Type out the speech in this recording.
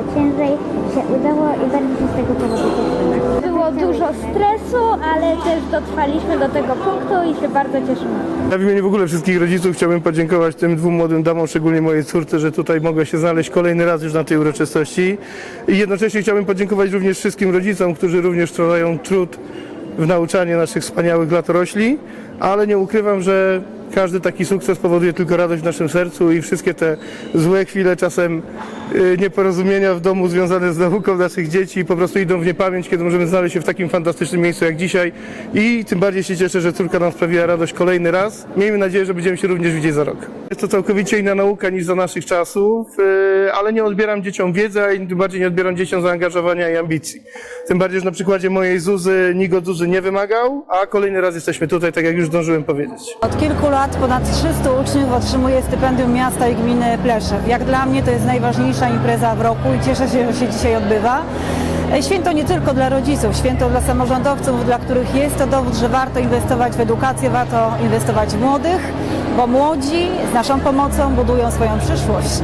było ciężej, się udało i bardzo się z tego powodu cieszymy. Było tak dużo stresu, ale też dotrwaliśmy do tego punktu i się bardzo cieszymy. Ja w imieniu w ogóle wszystkich rodziców chciałbym podziękować tym dwóm młodym damom, szczególnie mojej córce, że tutaj mogę się znaleźć kolejny raz już na tej uroczystości. I jednocześnie chciałbym podziękować również wszystkim rodzicom, którzy również trwają trud w nauczanie naszych wspaniałych lat rośli, ale nie ukrywam, że każdy taki sukces powoduje tylko radość w naszym sercu i wszystkie te złe chwile, czasem y, nieporozumienia w domu związane z nauką naszych dzieci po prostu idą w niepamięć, kiedy możemy znaleźć się w takim fantastycznym miejscu jak dzisiaj i tym bardziej się cieszę, że córka nam sprawiła radość kolejny raz. Miejmy nadzieję, że będziemy się również widzieć za rok. Jest to całkowicie inna nauka niż za naszych czasów, y, ale nie odbieram dzieciom wiedzy, a tym bardziej nie odbieram dzieciom zaangażowania i ambicji. Tym bardziej, że na przykładzie mojej Zuzy nikt od Zuzy nie wymagał, a kolejny raz jesteśmy tutaj, tak jak już zdążyłem powiedzieć. Od kilku lat ponad 300 uczniów otrzymuje stypendium miasta i gminy Pleszew. Jak dla mnie to jest najważniejsza impreza w roku i cieszę się, że się dzisiaj odbywa. E, Święto nie tylko dla rodziców, święto dla samorządowców, dla których jest to dowód, że warto inwestować w edukację, warto inwestować w młodych, bo młodzi z naszą pomocą budują swoją przyszłość.